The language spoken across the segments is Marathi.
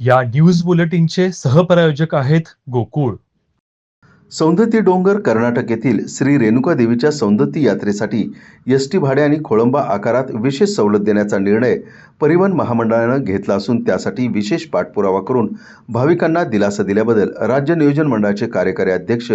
या न्यूज बुलेटिनचे सहप्रायोजक आहेत गोकुळ. सौंदती डोंगर कर्नाटक येथील श्री रेणुका देवीच्या सौंदती यात्रेसाठी एस टी भाडे आणि खोळंबा आकारात विशेष सवलत देण्याचा निर्णय परिवहन महामंडळानं घेतला असून त्यासाठी विशेष पाठपुरावा करून भाविकांना दिलासा दिल्याबद्दल राज्य नियोजन मंडळाचे कार्यकारी अध्यक्ष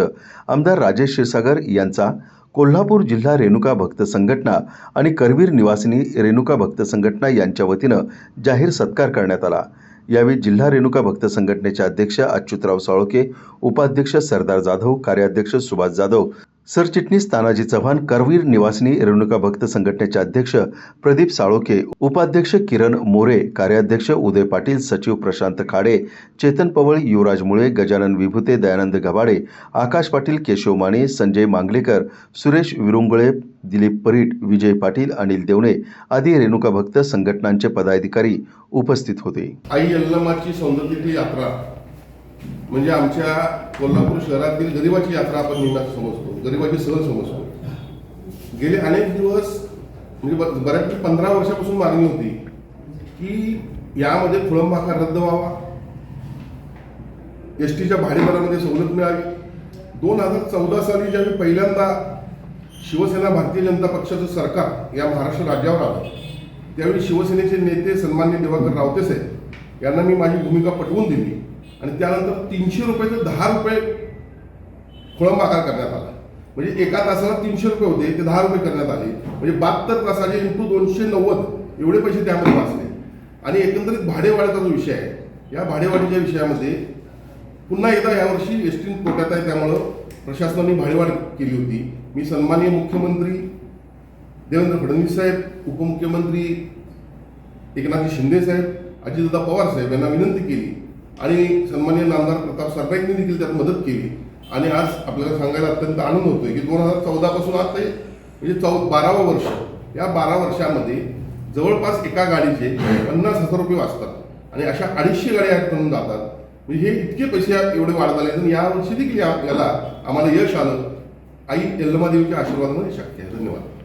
आमदार राजेश क्षीरसागर यांचा कोल्हापूर जिल्हा रेणुका भक्त संघटना आणि करवीर निवासिनी रेणुका भक्त संघटना यांच्या वतीनं जाहीर सत्कार करण्यात आला. यावेळी जिल्हा रेणुका भक्त संघटनेचे अध्यक्ष अच्युतराव साळोके उपाध्यक्ष सरदार जाधव कार्याध्यक्ष सुभाष जाधव सरचिटणीस तानाजी चव्हाण करवीर निवासिनी रेणुका भक्त संघटनेचे अध्यक्ष प्रदीप साळोके उपाध्यक्ष किरण मोरे कार्याध्यक्ष उदय पाटील सचिव प्रशांत खाडे चेतन पवळ युवराज मुळे गजानन विभूते दयानंद गभाडे आकाश पाटील केशव माने संजय मांगलेकर सुरेश विरुंगुळे दिलीप परीट विजय पाटील अनिल देवणे आदी रेणुका भक्त संघटनांचे पदाधिकारी उपस्थित होते. आई यात्रा म्हणजे आमच्या कोल्हापूर शहरातील गरिबाची यात्रा आपण नेहमी समजतो. गरिबाची सहल समजतो. गेले अनेक दिवस म्हणजे बऱ्यापैकी पंधरा वर्षापासून मागणी होती की यामध्ये खोळंबाकार रद्द व्हावा. एस टीच्या भाडेदरामध्ये सवलत मिळावी. दोन हजार चौदा साली ज्यावेळी पहिल्यांदा शिवसेना भारतीय जनता पक्षाचं सरकार या महाराष्ट्र राज्यावर आलं त्यावेळी शिवसेनेचे नेते सन्मान्य दिवाकर रावते साहेब यांना मी माझी भूमिका पटवून दिली. आणि त्यानंतर तीनशे रुपये ते दहा रुपये खोळंब आकार करण्यात आला. म्हणजे एका तासाला तीनशे रुपये होते ते दहा रुपये करण्यात आले. म्हणजे बहात्तर तासाचे इंटू दोनशे नव्वद एवढे पैसे त्यामध्ये वाचले. आणि एकंदरीत भाडेवाढीचा जो विषय आहे या भाडेवाढीच्या विषयामध्ये पुन्हा एकदा यावर्षी एस टी तोट्यात आहे त्यामुळं प्रशासनाने भाडेवाढ केली होती. मी सन्माननीय मुख्यमंत्री देवेंद्र फडणवीस साहेब उपमुख्यमंत्री एकनाथ शिंदे साहेब अजितदादा पवार साहेब यांना विनंती केली आणि सन्मान्य नामदार प्रताप सरनाईकने देखील त्यात मदत केली. आणि आज आपल्याला सांगायला अत्यंत आनंद होतोय की दोन हजार चौदापासून आज ते म्हणजे चौ बारावं वर्ष. या बारा वर्षामध्ये जवळपास एका गाडीचे पन्नास हजार रुपये वाचतात. आणि अशा अडीचशे गाड्या करून जातात. म्हणजे हे इतके पैसे एवढे वाढत आले तर यावर्षी देखील या- आम्हाला यश आलं. आई यल्लमादेवीच्या आशीर्वादामध्ये शक्य आहे. धन्यवाद.